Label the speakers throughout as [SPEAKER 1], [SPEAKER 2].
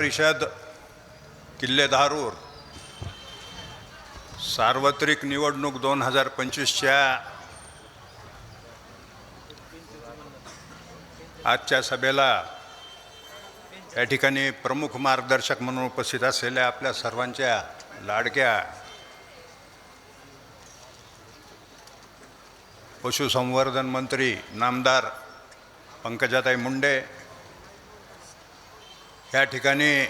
[SPEAKER 1] परिषद किल्ले धारूर सार्वत्रिक निवडणूक दोन हजार पंचवीसच्या आजच्या सभेला या ठिकाणी प्रमुख मार्गदर्शक म्हणून उपस्थित असलेल्या आपल्या सर्वांच्या लाडक्या पशुसंवर्धन मंत्री नामदार पंकजाताई मुंडे या ठिकाणी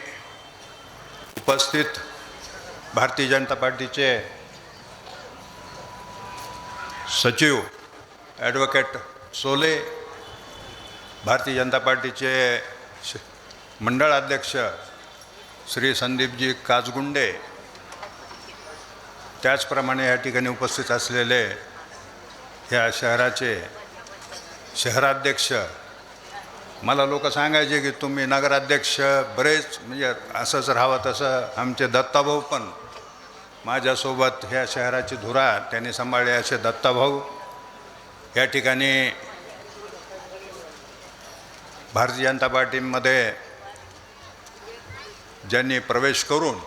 [SPEAKER 1] उपस्थित भारतीय जनता पार्टीचे सचिव ॲडव्होकेट सोले भारतीय जनता पार्टीचे मंडळ अध्यक्ष श्री संदीपजी काजगुंडे त्याचप्रमाणे या ठिकाणी उपस्थित असलेले ह्या शहराचे शहराध्यक्ष मला लोक सांगायचे की तुम्ही नगराध्यक्ष बरेच म्हणजे असंच राहावं तसं आमचे दत्ताभाऊ पण माझ्यासोबत ह्या शहराची धुरा त्यांनी सांभाळले असे दत्ताभाऊ. या ठिकाणी भारतीय जनता पार्टीमध्ये ज्यांनी प्रवेश करून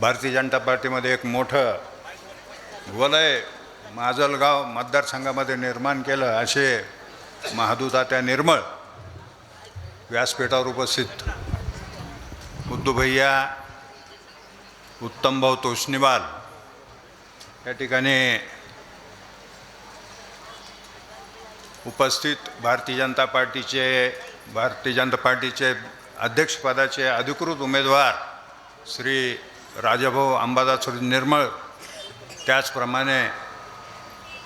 [SPEAKER 1] भारतीय जनता पार्टीमध्ये एक मोठं वलय माजलगाव मतदारसंघामध्ये निर्माण केलं असे महादुदात्या निर्मळ व्यासपीठावर उपस्थित बुद्धुभैया उत्तमभाऊ तोष्णीवाल या ठिकाणी उपस्थित भारतीय जनता पार्टीचे भारतीय जनता पार्टीचे अध्यक्षपदाचे अधिकृत उमेदवार श्री राजाभाऊ अंबादास निर्मळ त्याचप्रमाणे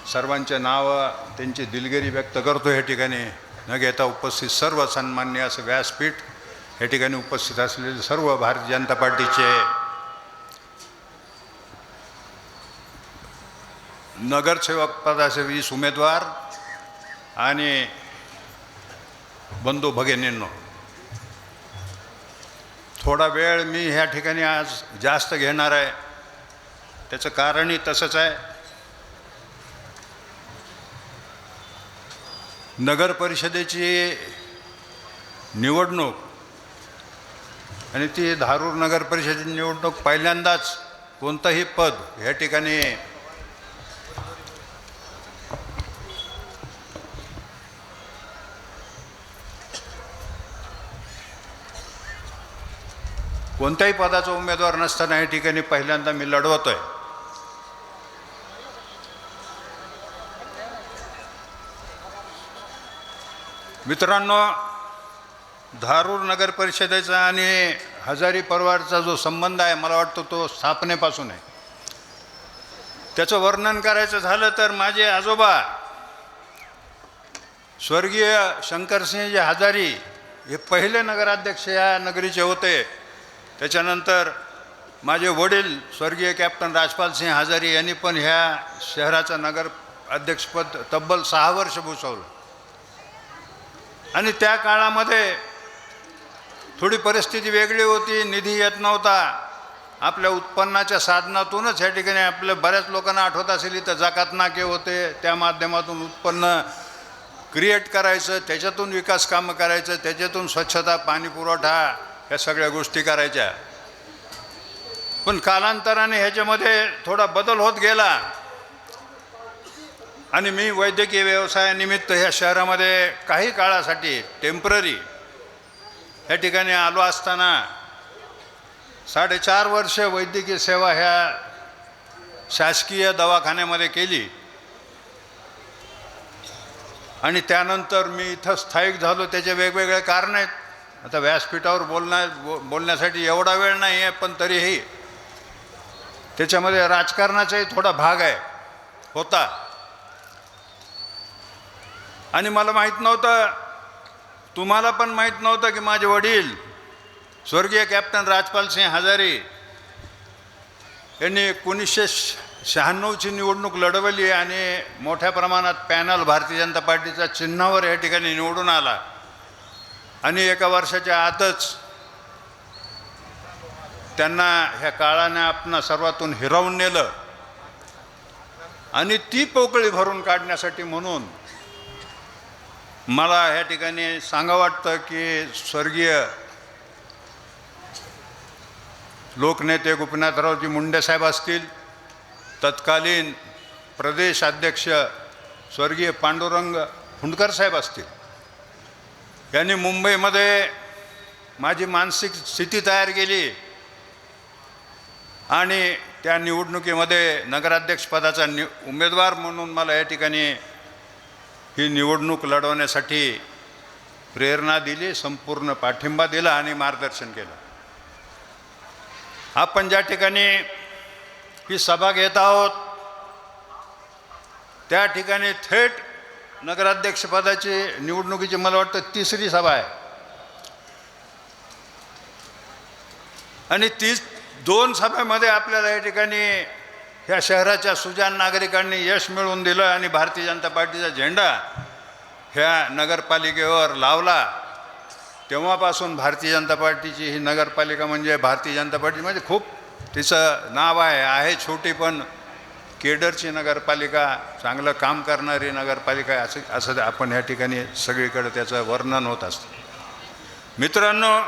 [SPEAKER 1] सर्वांचे नावं त्यांची दिलगिरी व्यक्त करतो या ठिकाणी. न घेता उपस्थित सर्व सन्मान्य असं व्यासपीठ या ठिकाणी उपस्थित असलेले सर्व भारतीय जनता पार्टीचे नगरसेवक पदाचे वीस उमेदवार आणि बंधू भगिनींनो थोडा वेळ मी ह्या ठिकाणी आज जास्त घेणार आहे. त्याचं कारणही तसंच आहे. नगर परिषदेची निवडणूक आणि ती धारूर नगर परिषदेची निवडणूक पहिल्यांदाच कोणतंही पद ह्या ठिकाणी कोणत्याही पदाचा उमेदवार नसताना या ठिकाणी पहिल्यांदा मी लढवतो आहे मित्रांनो धारूर नगर परिषदेचा आणि हजारी परिवारचा जो संबंध आहे मला वाटतो तो स्थापनेपासून आहे. त्याचं वर्णन करायचं झालं तर माझे आजोबा स्वर्गीय शंकरसिंहजी हजारी हे पहिले नगराध्यक्ष या नगरीचे होते. त्याच्यानंतर माझे वडील स्वर्गीय कॅप्टन राजपाल सिंह हजारी यांनी पण ह्या शहराचं नगर अध्यक्षपद तब्बल सहा वर्ष भूषवलं. आणि त्या काळामध्ये थोडी परिस्थिती वेगळी होती निधी येत नव्हता. आपल्या उत्पन्नाच्या साधनातूनच ह्या ठिकाणी आपल्या बऱ्याच लोकांना आठवत असेल इथं जकात नाके होते. त्या माध्यमातून उत्पन्न क्रिएट करायचं त्याच्यातून विकास कामं करायचं त्याच्यातून स्वच्छता पाणी पुरवठा ह्या सगळ्या गोष्टी करायच्या. पण कालांतराने ह्याच्यामध्ये थोडा बदल होत गेला. आणि मी वैद्यकीय व्यवसायानिमित्त ह्या शहरामध्ये काही काळासाठी टेंपररी ह्या ठिकाणी आलो असताना साडेचार वर्ष वैद्यकीय सेवा ह्या शासकीय दवाखान्यामध्ये केली. आणि त्यानंतर मी इथं स्थायिक झालो. त्याचे वेगवेगळे कारण आहेत. आता व्यासपीठावर बोलण्या बो बोलण्यासाठी एवढा वेळ नाही आहे पण तरीही त्याच्यामध्ये राजकारणाचाही थोडा भाग आहे होता. आणि मला माहीत नव्हतं तुम्हाला पण माहीत नव्हतं की माझे वडील स्वर्गीय कॅप्टन राजपाल सिंह हजारी यांनी एकोणीसशे शहाण्णवची निवडणूक लढवली आणि मोठ्या प्रमाणात पॅनल भारतीय जनता पार्टीच्या चिन्हावर या ठिकाणी निवडून आला. आणि एका वर्षाच्या आतच त्यांना ह्या काळाने आपण सर्वातून हिरावून नेलं. आणि ती पोकळी भरून काढण्यासाठी म्हणून मला ह्या ठिकाणी सांगा वाटतं की स्वर्गीय लोकनेते गोपीनाथरावजी मुंडेसाहेब असतील तत्कालीन प्रदेश अध्यक्ष स्वर्गीय पांडुरंग हुंडकर साहेब असतील. यांनी मुंबईमध्ये माझी मानसिक स्थिती तयार केली आणि त्या निवडणुकीमध्ये नगराध्यक्षपदाचा नि उमेदवार म्हणून मला या ठिकाणी ही निवडणूक लढवण्यासाठी प्रेरणा दिली संपूर्ण पाठिंबा दिला आणि मार्गदर्शन केलं. आपण ज्या ठिकाणी ही सभा घेत आहोत त्या ठिकाणी थेट नगराध्यक्षपदाची निवडणुकीची मला वाटतं तिसरी सभा आहे. आणि तीच दोन सभेमध्ये आपल्याला या ठिकाणी ह्या शहराच्या सुजान नागरिकांनी यश मिळवून दिलं आणि भारतीय जनता पार्टीचा झेंडा ह्या नगरपालिकेवर लावला. तेव्हापासून भारतीय जनता पार्टीची ही नगरपालिका म्हणजे भारतीय जनता पार्टी म्हणजे खूप तिचं नाव आहे आहे छोटी पण केडरची नगरपालिका चांगलं काम करणारी नगरपालिका असं असं आपण ह्या ठिकाणी सगळीकडे त्याचं वर्णन होत असतं. मित्रांनो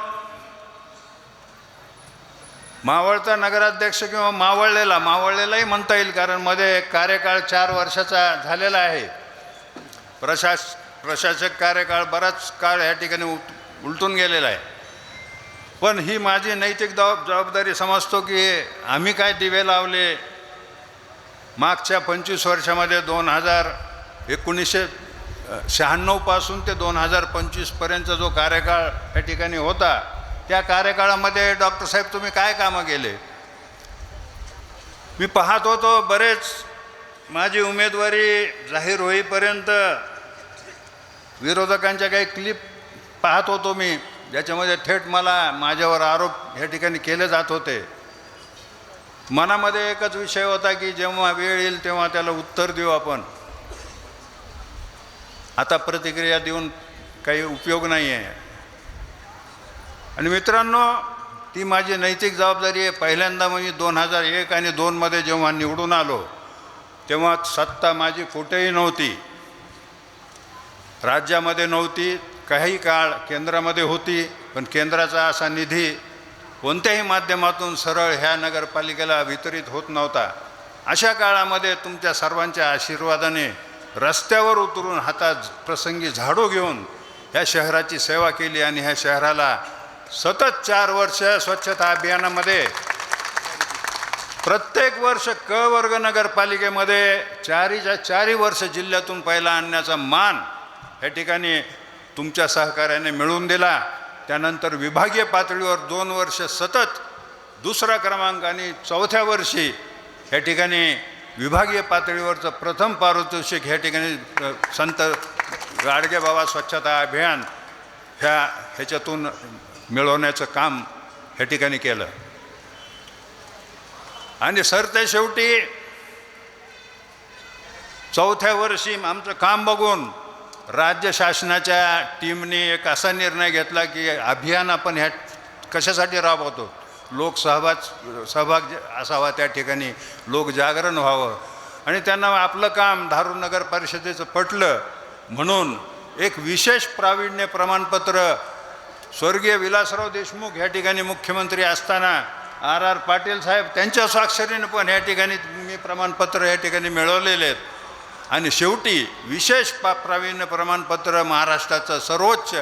[SPEAKER 1] मावळता नगराध्यक्ष किंवा मावळलेला मावळलेलाही म्हणता येईल कारण मध्ये कार्यकाळ चार वर्षाचा झालेला आहे. प्रशास प्रशासक कार्यकाळ बराच काळ ह्या ठिकाणी उत उलटून गेलेला आहे. पण ही माझी नैतिक जबाब जबाबदारी समजतो की आम्ही काय दिवे लावले मागच्या पंचवीस वर्षामध्ये दोन हजार एकोणीसशे शहाण्णवपासून ते दोन हजार पंचवीसपर्यंतचा जो कार्यकाळ या ठिकाणी होता त्या कार्यकाळामध्ये डॉक्टर साहेब तुम्ही काय कामं केले? मी पाहत होतो बरेच माझी उमेदवारी जाहीर होईपर्यंत विरोधकांच्या काही क्लिप पाहत होतो मी. ज्याच्यामध्ये थेट मला माझ्यावर आरोप या ठिकाणी केले जात होते. मनामध्ये एकच विषय होता की जेव्हा वेळ येईल तेव्हा त्याला उत्तर देऊ आपण. आता प्रतिक्रिया देऊन काही उपयोग नाही आहे आणि मित्रांनो ती माझी नैतिक जबाबदारी आहे. पहिल्यांदा म्हणजे दोन हजार एक आणि दोनमध्ये जेव्हा निवडून आलो तेव्हा सत्ता माझी कुठेही नव्हती. राज्यामध्ये नव्हती काही काळ केंद्रामध्ये होती पण केंद्राचा असा निधी कोणत्याही माध्यमातून सरळ ह्या नगरपालिकेला वितरित होत नव्हता. अशा काळामध्ये तुमच्या सर्वांच्या आशीर्वादाने रस्त्यावर उतरून हातात प्रसंगी झाडू घेऊन ह्या शहराची सेवा केली आणि ह्या शहराला सतत चार वर्ष स्वच्छता अभियानामध्ये प्रत्येक वर्ष क वर्ग नगरपालिकेमध्ये चारीच्या चारी वर्ष जिल्ह्यातून पहिला आणण्याचा मान या ठिकाणी तुमच्या सहकार्याने मिळवून दिला. त्यानंतर विभागीय पातळीवर दोन वर्ष सतत दुसरा क्रमांक आणि चौथ्या वर्षी या ठिकाणी विभागीय पातळीवरचं प्रथम पारितोषिक ह्या ठिकाणी संत गाडगेबाबा स्वच्छता अभियान ह्या ह्याच्यातून मिळवण्याचं काम ह्या ठिकाणी केलं. आणि सरते शेवटी चौथ्या वर्षी आमचं काम बघून राज्य शासनाच्या टीमने एक असा निर्णय घेतला की अभियान आपण ह्या कशासाठी राबवतो? लोकसहभाग सहभाग जे असावा त्या ठिकाणी लोक जागरण व्हावं. आणि त्यांना आपलं काम धारूर नगर परिषदेचं पटलं म्हणून एक विशेष प्रावीण्य प्रमाणपत्र स्वर्गीय विलासराव देशमुख ह्या ठिकाणी मुख्यमंत्री असताना आर आर पाटील साहेब त्यांच्या स्वाक्षरीने पण ह्या ठिकाणी मी प्रमाणपत्र या ठिकाणी मिळवलेले आहेत. आणि शेवटी विशेष पा प्रावीण्य प्रमाणपत्र महाराष्ट्राचं सर्वोच्च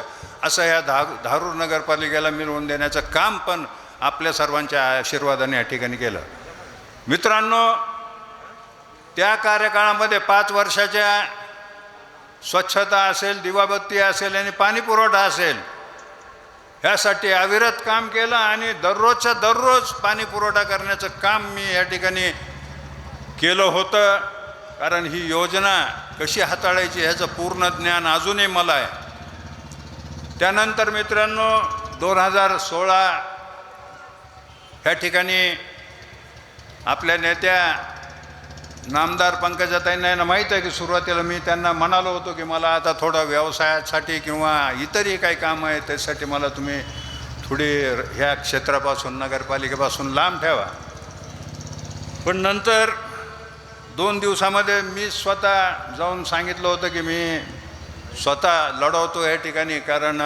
[SPEAKER 1] असं ह्या धा धारूर नगरपालिकेला मिळवून देण्याचं काम पण आपल्या सर्वांच्या आशीर्वादाने या ठिकाणी केलं. मित्रांनो त्या कार्यकाळामध्ये पाच वर्षाच्या स्वच्छता असेल दिवाबत्ती असेल आणि पाणीपुरवठा असेल ह्यासाठी अविरत काम केलं आणि दररोजच्या दररोज पाणी पुरवठा करण्याचं काम मी या ठिकाणी केलं होतं. कारण ही योजना कशी हाताळायची ह्याचं पूर्ण ज्ञान अजूनही मला आहे. त्यानंतर मित्रांनो दोन हजार सोळा ह्या ठिकाणी आपल्या नेत्या नामदार पंकजाताईंना यांना माहीत आहे की सुरुवातीला मी त्यांना म्हणालो होतो की मला आता थोडं व्यवसायासाठी किंवा इतरही काही कामं आहे त्यासाठी मला तुम्ही थोडी ह्या क्षेत्रापासून नगरपालिकेपासून लांब ठेवा. पण नंतर दोन दिवसामध्ये मी स्वतः जाऊन सांगितलं होतं की मी स्वतः लढवतो या ठिकाणी कारण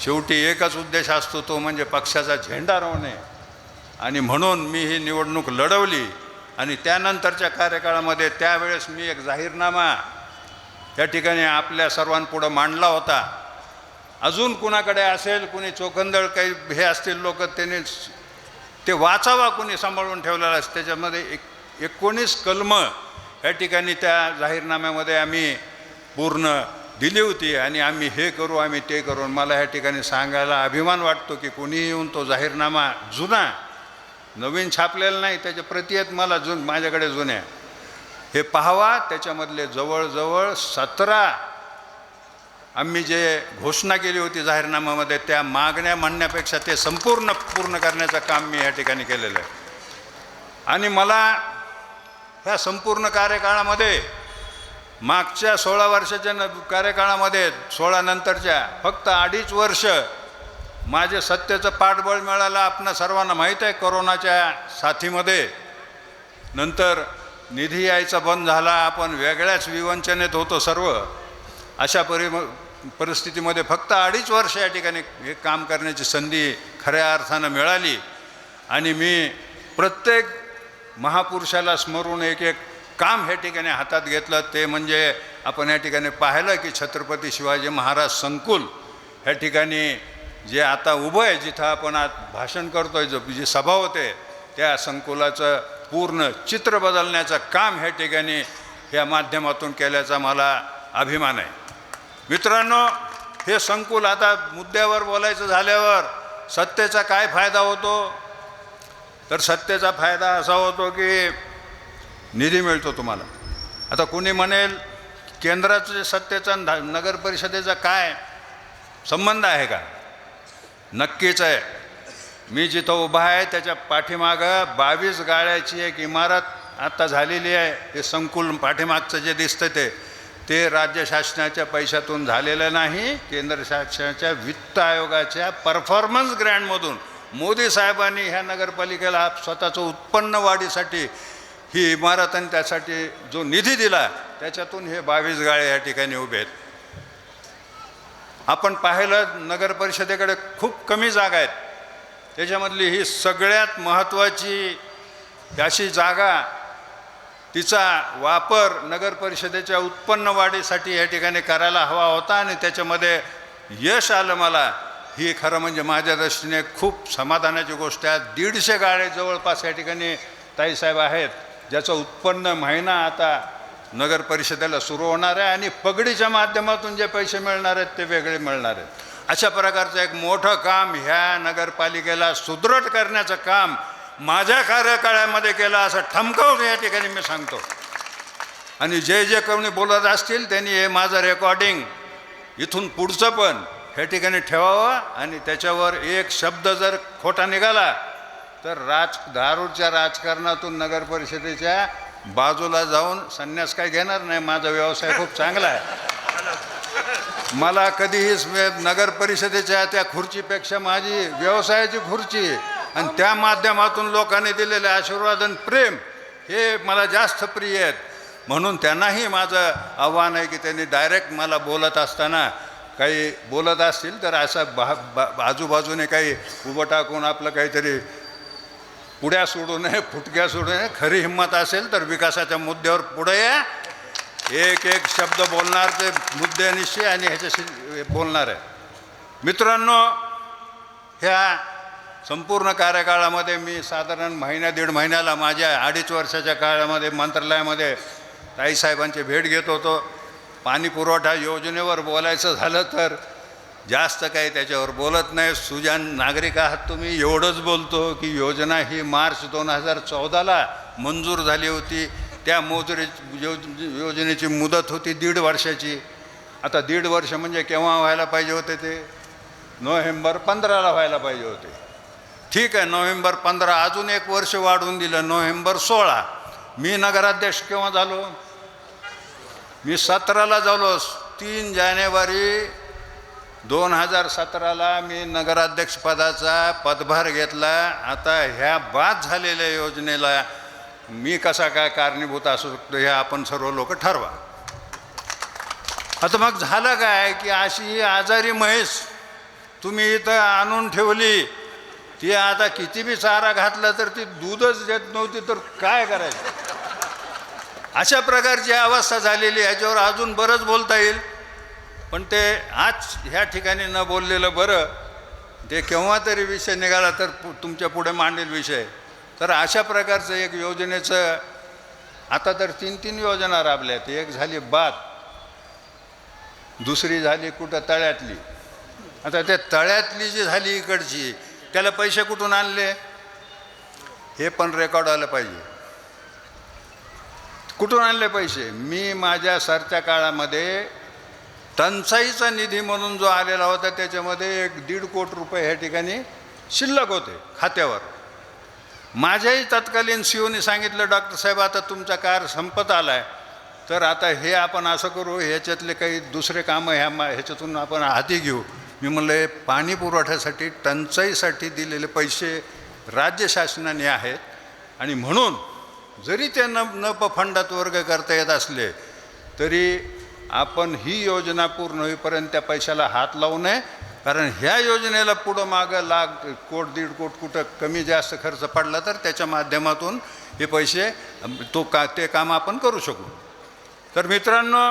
[SPEAKER 1] शेवटी एकच उद्देश असतो तो म्हणजे पक्षाचा झेंडा रोवणे. आणि म्हणून मी ही निवडणूक लढवली. आणि त्यानंतरच्या कार्यकाळामध्ये त्यावेळेस मी एक जाहीरनामा त्या ठिकाणी आपल्या सर्वांपुढं मांडला होता. अजून कुणाकडे असेल कुणी चोखंदळ काही हे असतील लोक त्यांनी ते वाचावा कुणी सांभाळून ठेवलेला असं त्याच्यामध्ये एक एकोणीस कलमं या ठिकाणी त्या जाहीरनाम्यामध्ये आम्ही पूर्ण दिली होती आणि आम्ही हे करू आम्ही ते करू. मला ह्या ठिकाणी सांगायला अभिमान वाटतो की कोणी येऊन तो जाहीरनामा जुना नवीन छापलेलं नाही त्याच्या प्रती आहेत मला जुन माझ्याकडे जुन्या. हे पाहावा त्याच्यामधले जवळजवळ सतरा आम्ही जे घोषणा केली होती जाहीरनाम्यामध्ये त्या मागण्या म्हणण्यापेक्षा ते संपूर्ण पूर्ण करण्याचं काम मी या ठिकाणी केलेलं आहे. आणि मला ह्या संपूर्ण कार्यकाळामध्ये मागच्या सोळा वर्षाच्या न कार्यकाळामध्ये सोळा नंतरच्या फक्त अडीच वर्ष माझे सत्याचं पाठबळ मिळालं आपणा सर्वांना माहीत आहे कोरोनाच्या साथीमध्ये. नंतर निधी यायचा बंद झाला आपण वेगळ्याच विवंचनेत होतो सर्व. अशा परि परिस्थितीमध्ये फक्त अडीच वर्ष या ठिकाणी हे काम करण्याची संधी खऱ्या अर्थानं मिळाली. आणि मी प्रत्येक महापुरुषाला स्मरून एक एक काम ह्या ठिकाणी हातात घेतलं. ते म्हणजे आपण या ठिकाणी पाहिलं की छत्रपती शिवाजी महाराज संकुल ह्या ठिकाणी जे आता उभं आहे जिथं आपण आज भाषण करतोय जो जी सभा होते त्या संकुलाचं पूर्ण चित्र बदलण्याचं काम ह्या ठिकाणी या माध्यमातून केल्याचा मला अभिमान आहे. मित्रांनो हे संकुल आता मुद्द्यावर बोलायचं झाल्यावर सत्तेचा काय फायदा होतो? तर सत्तेचा फायदा असा होतो की निधी मिळतो तुम्हाला. आता कोणी म्हणेल केंद्राचं जे सत्तेचा धा- नगर परिषदेचा काय संबंध आहे का? नक्कीच आहे. मी जिथं उभा आहे त्याच्या पाठीमागं बावीस गाळ्याची एक इमारत आत्ता झालेली आहे. हे संकुल पाठीमागचं जे दिसतं ते ते राज्य शासनाच्या पैशातून झालेलं नाही. केंद्र शासनाच्या वित्त आयोगाच्या परफॉर्मन्स ग्रँडमधून मोदी साहेबांनी ह्या नगरपालिकेला स्वतःचं उत्पन्न वाढीसाठी ही इमारत आणि त्यासाठी जो निधी दिला त्याच्यातून हे बावीस गाळे या ठिकाणी उभे आहेत. आपण पाहिलं नगर परिषदेकडे खूप कमी जागा आहेत. त्याच्यामधली ही सगळ्यात महत्त्वाची अशी जागा तिचा वापर नगर परिषदेच्या उत्पन्न वाढीसाठी या ठिकाणी करायला हवा होता आणि त्याच्यामध्ये यश आलं मला. ही खरं म्हणजे माझ्या दृष्टीने खूप समाधानाची गोष्ट आहे. दीडशे गाळे जवळपास या ठिकाणी ताईसाहेब आहेत ज्याचं उत्पन्न महिना आता नगर परिषदेला सुरू होणार आहे आणि पगडीच्या माध्यमातून जे पैसे मिळणार आहेत ते वेगळे मिळणार आहेत. अशा प्रकारचं एक मोठं काम ह्या नगरपालिकेला सुदृढ करण्याचं काम माझ्या कार्यकाळामध्ये केलं असं ठमकावून या ठिकाणी मी सांगतो. आणि जे जे कोणी बोलत असतील त्यांनी हे माझं रेकॉर्डिंग इथून पुढचं पण ह्या ठिकाणी ठेवावं आणि त्याच्यावर एक शब्द जर खोटा निघाला तर राज दारूच्या राजकारणातून नगर परिषदेच्या बाजूला जाऊन संन्यास काय घेणार नाही माझा व्यवसाय खूप चांगला आहे. मला कधीही नगर परिषदेच्या त्या खुर्चीपेक्षा माझी व्यवसायाची खुर्ची आणि त्या माध्यमातून लोकांनी दिलेले आशीर्वाद आणि प्रेम हे मला जास्त प्रिय आहेत. म्हणून त्यांनाही माझं आव्हान आहे की त्यांनी डायरेक्ट मला बोलत असताना काही बोलत असतील तर असं बा बा- आजूबाजूने काही उभं टाकून आपलं काहीतरी पुढ्या सोडू नये फुटक्या सोडू नये. खरी हिंमत असेल तर विकासाच्या मुद्द्यावर पुढे या. एक एक शब्द बोलणार ते मुद्दे निश्चय आणि ह्याच्याशी बोलणार आहे. मित्रांनो ह्या संपूर्ण कार्यकाळामध्ये मी साधारण महिन्या दीड महिन्याला माझ्या अडीच वर्षाच्या काळामध्ये मंत्रालयामध्ये ताईसाहेबांची भेट घेत होतो. पाणी पुरवठा योजनेवर बोलायचं झालं तर जास्त काही त्याच्यावर बोलत नाही. सुजान नागरिक आहात तुम्ही एवढंच बोलतो की योजना ही मार्च दोन हजार चौदाला मंजूर झाली होती. त्या मोजरी योजनेची मुदत होती दीड वर्षाची. आता दीड वर्ष म्हणजे केव्हा व्हायला पाहिजे होते ते? नोव्हेंबर पंधराला व्हायला पाहिजे होते. ठीक आहे नोव्हेंबर पंधरा अजून एक वर्ष वाढवून दिलं. नोव्हेंबर सोळा. मी नगराध्यक्ष केव्हा झालो? मी सतराला झालो. तीन जानेवारी दोन हजार सतराला मी नगराध्यक्षपदाचा पदभार घेतला. आता ह्या बाद झालेल्या योजनेला मी कसा काय कारणीभूत असू शकतो हे आपण सर्व लोक ठरवा. आता मग झालं काय की अशी ही आजारी म्हैस तुम्ही इथं आणून ठेवली ती आता किती बी चारा घातला तर ती दूधच देत नव्हती तर काय करायचं? अशा प्रकारची अवस्था झालेली याच्यावर अजून बरंच बोलता येईल. पण ते आज ह्या ठिकाणी न बोललेलं बरं. ते केव्हा तरी विषय निघाला तर पु- तुमच्यापुढे मांडेल विषय. तर अशा प्रकारचं एक योजनेचं आता तर तीन तीन योजना राबल्यात. एक झाली बात दुसरी झाली कुठं तळ्यातली. आता त्या तळ्यातली जी झाली इकडची त्याला पैसे कुठून आणले? हे पण रेकॉर्ड आलं पाहिजे. कुठून आणले पैसे? मी माझ्या सरच्या काळामध्ये टंचाईचा निधी म्हणून जो आलेला होता त्याच्यामध्ये एक दीड कोटी रुपये ह्या ठिकाणी शिल्लक होते खात्यावर. माझ्याही तत्कालीन सीओनी सांगितलं डॉक्टर साहेब आता तुमचा कार संपत आला आहे तर आता हे आपण असं करू ह्याच्यातले काही दुसरे कामं ह्या मा ह्याच्यातून आपण हाती घेऊ. मी म्हणलं पाणी पुरवठ्यासाठी टंचाईसाठी दिलेले पैसे राज्य शासनाने आहेत आणि म्हणून जरी ते न नप फंडात वर्ग करता येत असले तरी आपण ही योजना पूर्ण होईपर्यंत त्या पैशाला हात लावू नये. कारण ह्या योजनेला पुढं मागं लाख कोट दीड कोट कुठं कमी जास्त खर्च पडला तर त्याच्या माध्यमातून हे पैसे तो का ते काम आपण करू शकू. तर मित्रांनो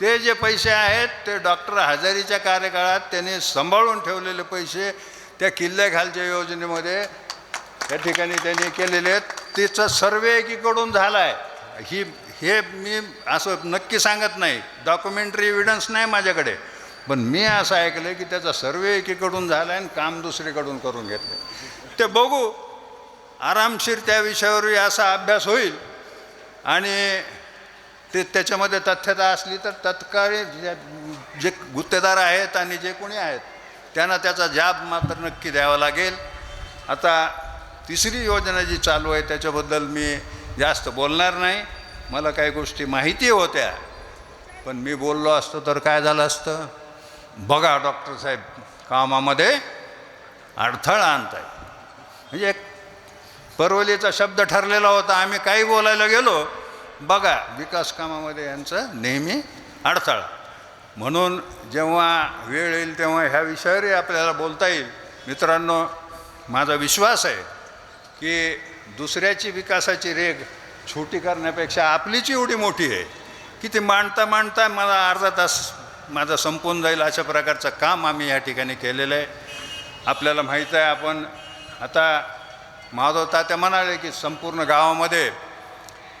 [SPEAKER 1] ते जे पैसे आहेत ते डॉक्टर हजारीच्या कार्यकाळात त्यांनी सांभाळून ठेवलेले पैसे त्या किल्ल्याखालच्या योजनेमध्ये त्या ठिकाणी त्यांनी केलेले आहेत. तिचा सर्वे एकीकडून झाला आहे ही हे मी असं नक्की सांगत नाही. डॉक्युमेंटरी एव्हिडन्स नाही माझ्याकडे. पण मी असं ऐकलं की त्याचा सर्वे एकीकडून झाला आहे आणि काम दुसरीकडून करून घेतलं ते बघू. आरामशीर त्या विषयावरही असा अभ्यास होईल. आणि ते त्याच्यामध्ये तथ्यता असली तर तत्काळी जे जे गुत्तेदार आहेत आणि जे कोणी आहेत त्यांना त्याचा जाब मात्र नक्की द्यावा लागेल. आता तिसरी योजना जी चालू आहे त्याच्याबद्दल मी जास्त बोलणार नाही. मला काही गोष्टी माहिती होत्या पण मी बोललो असतो तर काय झालं असतं? बघा डॉक्टर साहेब कामामध्ये अडथळा आणताय. म्हणजे एक परवलीचा शब्द ठरलेला होता आम्ही काही बोलायला गेलो बघा विकास कामामध्ये यांचं नेहमी अडथळा. म्हणून जेव्हा वेळ येईल तेव्हा ह्या विषयावरही आपल्याला बोलता येईल. मित्रांनो माझा विश्वास आहे की दुसऱ्याची विकासाची रेग छोटी करण्यापेक्षा आपलीच एवढी मोठी आहे. की ती मांडता मांडता मला अर्धा तास माझा संपून जाईल अशा प्रकारचं काम आम्ही या ठिकाणी केलेलं आहे. आपल्याला माहीत आहे आपण आता माधव तात्या म्हणाले की संपूर्ण गावामध्ये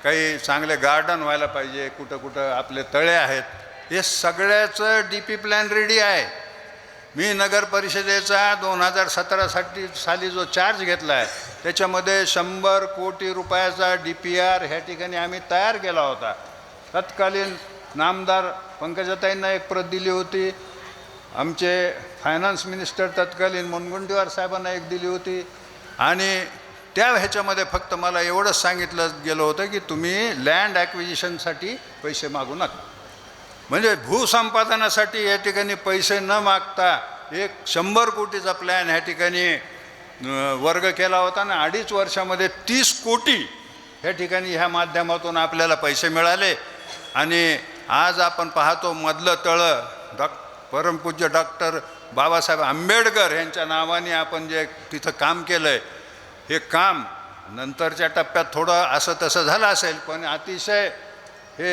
[SPEAKER 1] काही चांगले गार्डन व्हायला पाहिजे कुठं कुठं आपले तळे आहेत. हे सगळ्याचं डी पी प्लॅन रेडी आहे. मी नगर परिषदेचा दोन हजार सतरासाठी साली जो चार्ज घेतला आहे त्याच्यामध्ये शंभर कोटी रुपयाचा डी पी आर ह्या ठिकाणी आम्ही तयार केला होता. तत्कालीन नामदार पंकजाताईंना एक प्रत दिली होती. आमचे फायनान्स मिनिस्टर तत्कालीन मुनगुंडीवार साहेबांना एक दिली होती. आणि त्या ह्याच्यामध्ये फक्त मला एवढंच सांगितलं गेलं होतं की तुम्ही लँड ॲक्विजिशनसाठी पैसे मागू नका. म्हणजे भूसंपादनासाठी या ठिकाणी पैसे न मागता एक शंभर कोटीचा प्लॅन ह्या ठिकाणी वर्ग केला होता आणि अडीच वर्षामध्ये तीस कोटी ह्या ठिकाणी ह्या माध्यमातून आपल्याला पैसे मिळाले. आणि आज आपण पाहतो मधलं तळं डॉक् परमपूज्य डॉक्टर बाबासाहेब आंबेडकर यांच्या नावाने आपण जे तिथं काम केलं आहे हे काम नंतरच्या टप्प्यात थोडं असं तसं झालं असेल पण अतिशय हे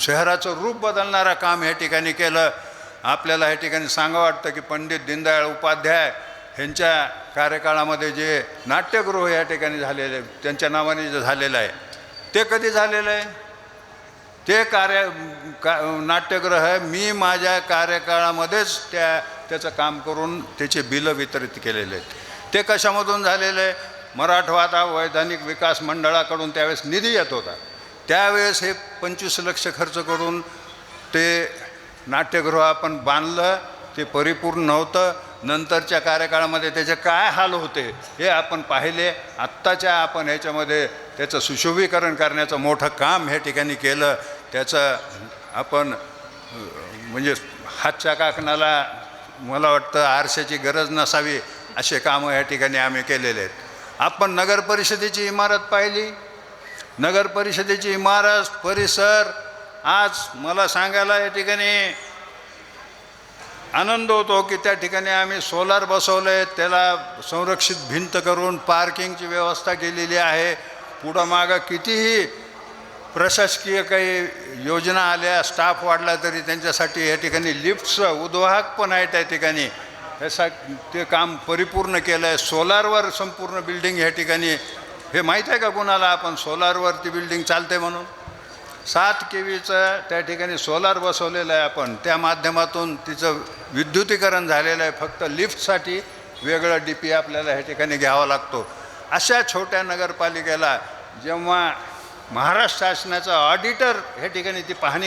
[SPEAKER 1] शहराचं रूप बदलणारं काम या ठिकाणी केलं. आपल्याला ह्या ठिकाणी सांगा वाटतं की पंडित दीनदयाळ उपाध्याय ह्यांच्या कार्यकाळामध्ये जे नाट्यगृह या ठिकाणी झालेले त्यांच्या नावाने जे झालेलं आहे ते कधी झालेलं आहे? ते कार्य का नाट्यगृह मी माझ्या कार्यकाळामध्येच त्या त्याचं काम करून त्याचे बिलं वितरित केलेले आहेत. ते कशामधून झालेलं? आहे मराठवाडा वैधानिक विकास मंडळाकडून त्यावेळेस निधी येत होता. त्यावेळेस हे पंचवीस लक्ष खर्च करून ते नाट्यगृह आपण बांधलं ते परिपूर्ण नव्हतं. नंतरच्या कार्यकाळामध्ये त्याचे काय हाल होते हे आपण पाहिले. आत्ताच्या आपण ह्याच्यामध्ये त्याचं सुशोभीकरण करण्याचं मोठं काम ह्या ठिकाणी केलं. त्याचं आपण म्हणजे हातच्या काकणाला मला वाटतं आरशाची गरज नसावी असे कामं ह्या ठिकाणी आम्ही केलेले आहेत. आपण नगर परिषदेची इमारत पाहिली. नगर परिषदेची इमारत परिसर आज मला सांगायला या ठिकाणी आनंद होतो की त्या ठिकाणी आम्ही सोलार बसवलं आहे त्याला संरक्षित भिंत करून पार्किंगची व्यवस्था केलेली आहे. पुढं मागं कितीही प्रशासकीय काही योजना आल्या स्टाफ वाढला तरी त्यांच्यासाठी या ठिकाणी लिफ्टचं उद्वाहक पण आहे त्या ठिकाणी. ह्यासा ते काम परिपूर्ण केलं आहे सोलारवर संपूर्ण बिल्डिंग ह्या ठिकाणी हे माहीत आहे का कोणाला? आपण सोलारवरती बिल्डिंग चालते म्हणून. सात के व्हीचं त्या ठिकाणी सोलार बसवलेलं आहे आपण. त्या माध्यमातून तिचं विद्युतीकरण झालेलं आहे. फक्त लिफ्टसाठी वेगळं डी पी आपल्याला ह्या ठिकाणी घ्यावा लागतो. अशा छोट्या नगरपालिकेला जेव्हा महाराष्ट्र शासनाचा ऑडिटर ह्या ठिकाणी ती पाहणी